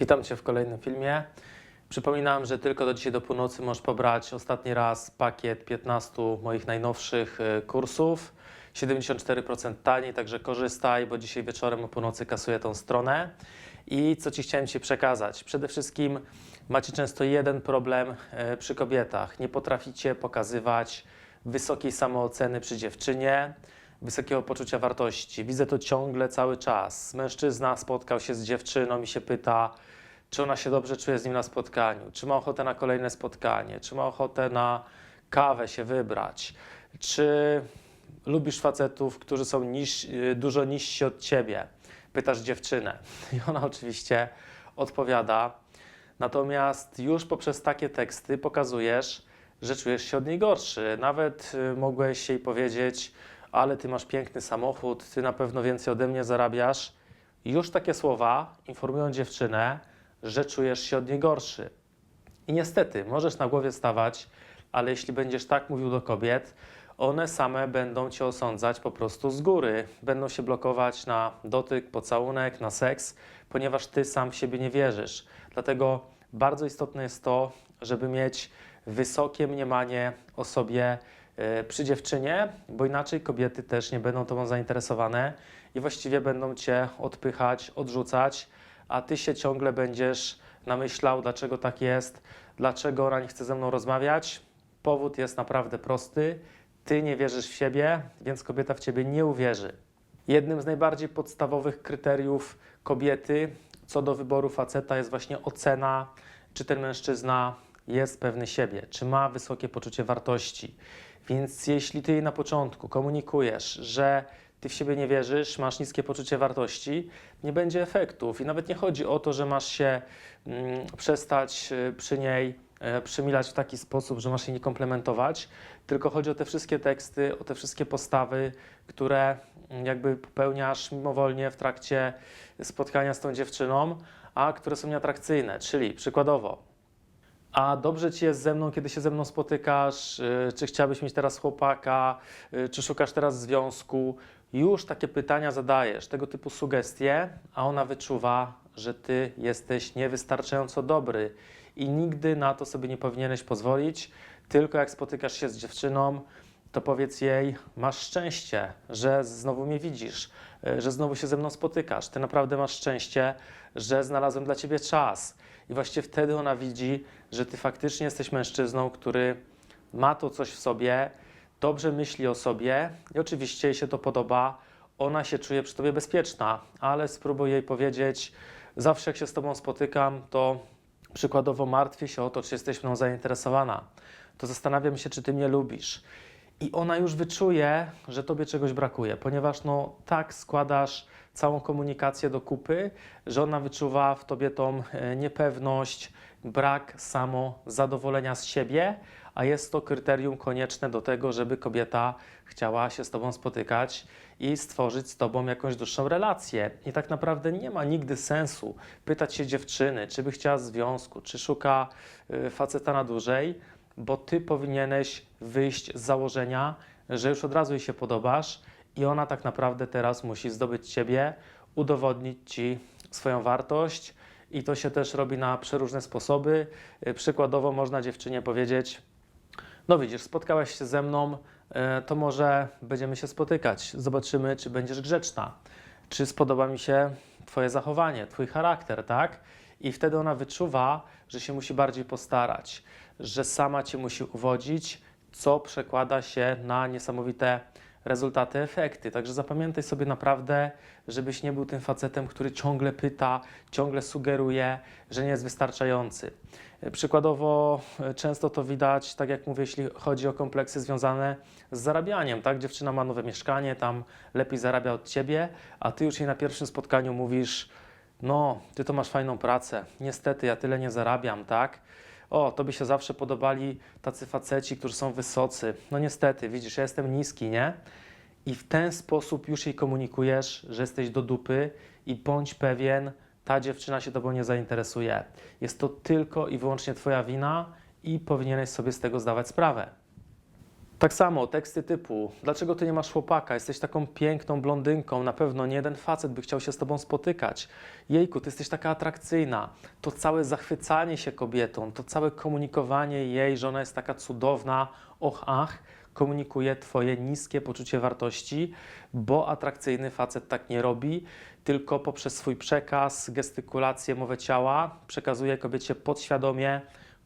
Witam Cię w kolejnym filmie. Przypominam, że tylko do dzisiaj do północy możesz pobrać ostatni raz pakiet 15 moich najnowszych y, kursów. 74% taniej, także korzystaj, bo dzisiaj wieczorem o północy kasuję tą stronę. I co Ci chciałem Ci przekazać? Przede wszystkim macie często jeden problem e, przy kobietach. Nie potraficie pokazywać wysokiej samooceny przy dziewczynie, wysokiego poczucia wartości. Widzę to ciągle, cały czas. Mężczyzna spotkał się z dziewczyną i się pyta, czy ona się dobrze czuje z nim na spotkaniu, czy ma ochotę na kolejne spotkanie, czy ma ochotę na kawę się wybrać, czy lubisz facetów, którzy są niż, y, dużo niżsi od ciebie. Pytasz dziewczynę i ona oczywiście odpowiada. Natomiast już poprzez takie teksty pokazujesz, że czujesz się od niej gorszy. Nawet y, mogłeś jej powiedzieć, ale ty masz piękny samochód, ty na pewno więcej ode mnie zarabiasz. Już takie słowa informują dziewczynę, że czujesz się od niej gorszy. I niestety, możesz na głowie stawać, ale jeśli będziesz tak mówił do kobiet, one same będą cię osądzać po prostu z góry. Będą się blokować na dotyk, pocałunek, na seks, ponieważ ty sam w siebie nie wierzysz. Dlatego bardzo istotne jest to, żeby mieć wysokie mniemanie o sobie przy dziewczynie, bo inaczej kobiety też nie będą tobą zainteresowane i właściwie będą cię odpychać, odrzucać, a ty się ciągle będziesz namyślał, dlaczego tak jest, dlaczego ona nie chce ze mną rozmawiać. Powód jest naprawdę prosty. Ty nie wierzysz w siebie, więc kobieta w ciebie nie uwierzy. Jednym z najbardziej podstawowych kryteriów kobiety co do wyboru faceta jest właśnie ocena, czy ten mężczyzna jest pewny siebie, czy ma wysokie poczucie wartości. Więc jeśli ty jej na początku komunikujesz, że ty w siebie nie wierzysz, masz niskie poczucie wartości, nie będzie efektów. I nawet nie chodzi o to, że masz się mm, przestać y, przy niej e, przymilać w taki sposób, że masz jej nie komplementować, tylko chodzi o te wszystkie teksty, o te wszystkie postawy, które mm, jakby popełniasz mimowolnie w trakcie spotkania z tą dziewczyną, a które są nieatrakcyjne. Czyli przykładowo, a dobrze ci jest ze mną, kiedy się ze mną spotykasz? Y, Czy chciałabyś mieć teraz chłopaka? Y, Czy szukasz teraz związku? Już takie pytania zadajesz, tego typu sugestie, a ona wyczuwa, że ty jesteś niewystarczająco dobry i nigdy na to sobie nie powinieneś pozwolić. Tylko jak spotykasz się z dziewczyną, to powiedz jej: Masz szczęście, że znowu mnie widzisz, y, że znowu się ze mną spotykasz. Ty naprawdę masz szczęście, że znalazłem dla ciebie czas. I właśnie wtedy ona widzi, że ty faktycznie jesteś mężczyzną, który ma to coś w sobie, dobrze myśli o sobie i oczywiście jej się to podoba, ona się czuje przy tobie bezpieczna, ale spróbuj jej powiedzieć, zawsze jak się z tobą spotykam, to przykładowo martwię się o to, czy jesteś mną zainteresowana, to zastanawiam się, czy ty mnie lubisz. I ona już wyczuje, że tobie czegoś brakuje, ponieważ no tak składasz całą komunikację do kupy, że ona wyczuwa w tobie tą e, niepewność, brak samozadowolenia z siebie, a jest to kryterium konieczne do tego, żeby kobieta chciała się z tobą spotykać i stworzyć z tobą jakąś dłuższą relację. I tak naprawdę nie ma nigdy sensu pytać się dziewczyny, czy by chciała związku, czy szuka y, faceta na dłużej, bo ty powinieneś wyjść z założenia, że już od razu jej się podobasz i ona tak naprawdę teraz musi zdobyć ciebie, udowodnić ci swoją wartość. I to się też robi na przeróżne sposoby. Y, Przykładowo można dziewczynie powiedzieć: No widzisz, spotkałaś się ze mną, y, to może będziemy się spotykać. Zobaczymy, czy będziesz grzeczna, czy spodoba mi się Twoje zachowanie, Twój charakter, tak? I wtedy ona wyczuwa, że się musi bardziej postarać, że sama Cię musi uwodzić, co przekłada się na niesamowite rezultaty, efekty. Także zapamiętaj sobie naprawdę, żebyś nie był tym facetem, który ciągle pyta, ciągle sugeruje, że nie jest wystarczający. Przykładowo e, często to widać, tak jak mówię, jeśli chodzi o kompleksy związane z zarabianiem, tak? Dziewczyna ma nowe mieszkanie, tam lepiej zarabia od ciebie, a ty już jej na pierwszym spotkaniu mówisz, no, ty to masz fajną pracę, niestety ja tyle nie zarabiam, tak? O, tobie się zawsze podobali tacy faceci, którzy są wysocy. No niestety, widzisz, ja jestem niski, nie? I w ten sposób już jej komunikujesz, że jesteś do dupy i bądź pewien, ta dziewczyna się tobą nie zainteresuje. Jest to tylko i wyłącznie twoja wina i powinieneś sobie z tego zdawać sprawę. Tak samo teksty typu: Dlaczego ty nie masz chłopaka? Jesteś taką piękną blondynką, na pewno nie jeden facet by chciał się z tobą spotykać. Jejku, ty jesteś taka atrakcyjna. To całe zachwycanie się kobietą, to całe komunikowanie jej, że ona jest taka cudowna, och, ach, komunikuje twoje niskie poczucie wartości, bo atrakcyjny facet tak nie robi, tylko poprzez swój przekaz, gestykulację, mowę ciała przekazuje kobiecie podświadomie,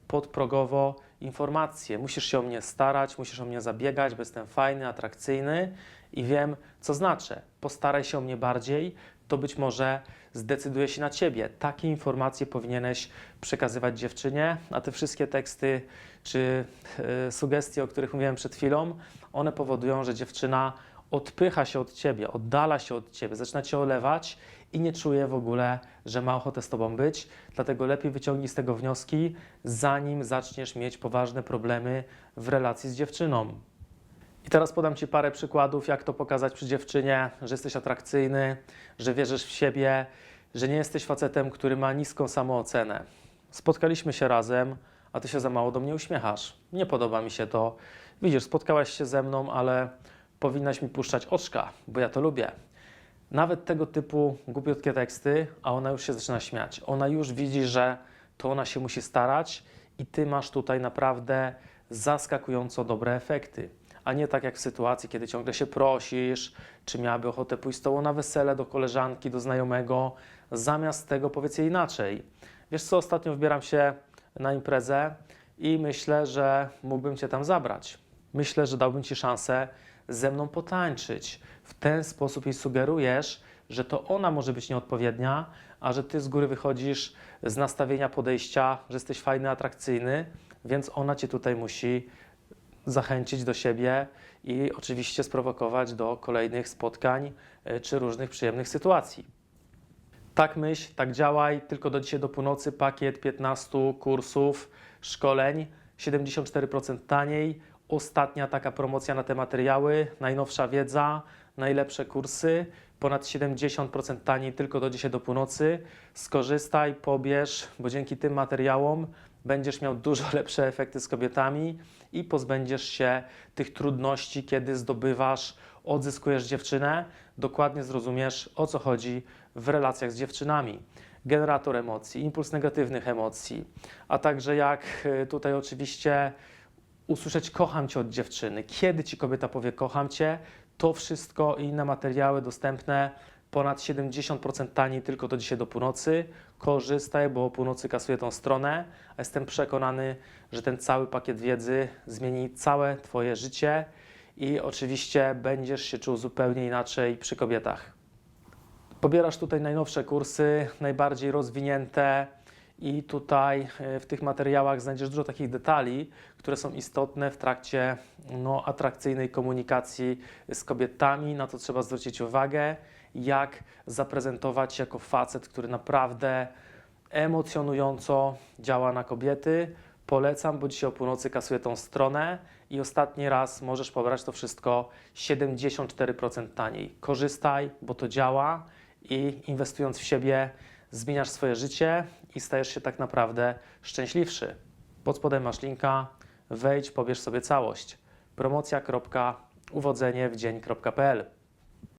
podprogowo informacje. Musisz się o mnie starać, musisz o mnie zabiegać, bo jestem fajny, atrakcyjny i wiem, co znaczę. Postaraj się o mnie bardziej, to być może zdecyduje się na ciebie. Takie informacje powinieneś przekazywać dziewczynie, a te wszystkie teksty czy e, sugestie, o których mówiłem przed chwilą, one powodują, że dziewczyna odpycha się od ciebie, oddala się od ciebie, zaczyna cię olewać i nie czuje w ogóle, że ma ochotę z tobą być. Dlatego lepiej wyciągnij z tego wnioski, zanim zaczniesz mieć poważne problemy w relacji z dziewczyną. I teraz podam Ci parę przykładów, jak to pokazać przy dziewczynie, że jesteś atrakcyjny, że wierzysz w siebie, że nie jesteś facetem, który ma niską samoocenę. Spotkaliśmy się razem, a Ty się za mało do mnie uśmiechasz. Nie podoba mi się to. Widzisz, spotkałaś się ze mną, ale powinnaś mi puszczać oczka, bo ja to lubię. Nawet tego typu głupiutkie teksty, a ona już się zaczyna śmiać. Ona już widzi, że to ona się musi starać i Ty masz tutaj naprawdę zaskakująco dobre efekty a nie tak jak w sytuacji, kiedy ciągle się prosisz, czy miałaby ochotę pójść z tobą na wesele do koleżanki, do znajomego. Zamiast tego powiedz jej inaczej. Wiesz co, ostatnio wybieram się na imprezę i myślę, że mógłbym cię tam zabrać. Myślę, że dałbym ci szansę ze mną potańczyć. W ten sposób jej sugerujesz, że to ona może być nieodpowiednia, a że ty z góry wychodzisz z nastawienia podejścia, że jesteś fajny, atrakcyjny, więc ona cię tutaj musi zachęcić do siebie i oczywiście sprowokować do kolejnych spotkań e, czy różnych przyjemnych sytuacji. Tak myśl, tak działaj, tylko do dzisiaj do północy pakiet 15 kursów, szkoleń, 74% taniej, ostatnia taka promocja na te materiały, najnowsza wiedza, najlepsze kursy, ponad 70% taniej tylko do dzisiaj do północy. Skorzystaj, pobierz, bo dzięki tym materiałom będziesz miał dużo lepsze efekty z kobietami i pozbędziesz się tych trudności, kiedy zdobywasz, odzyskujesz dziewczynę, dokładnie zrozumiesz o co chodzi w relacjach z dziewczynami. Generator emocji, impuls negatywnych emocji, a także jak y, tutaj oczywiście usłyszeć kocham cię od dziewczyny, kiedy ci kobieta powie kocham cię, to wszystko i inne materiały dostępne ponad 70% taniej tylko do dzisiaj do północy. Korzystaj, bo o północy kasuje tą stronę. Jestem przekonany, że ten cały pakiet wiedzy zmieni całe Twoje życie i oczywiście będziesz się czuł zupełnie inaczej przy kobietach. Pobierasz tutaj najnowsze kursy, najbardziej rozwinięte i tutaj e, w tych materiałach znajdziesz dużo takich detali, które są istotne w trakcie no, atrakcyjnej komunikacji z kobietami. Na to trzeba zwrócić uwagę jak zaprezentować się jako facet, który naprawdę emocjonująco działa na kobiety. Polecam, bo dzisiaj o północy kasuję tą stronę i ostatni raz możesz pobrać to wszystko 74% taniej. Korzystaj, bo to działa i inwestując w siebie zmieniasz swoje życie i stajesz się tak naprawdę szczęśliwszy. Pod spodem masz linka, wejdź, pobierz sobie całość. promocja.uwodzeniewdzień.pl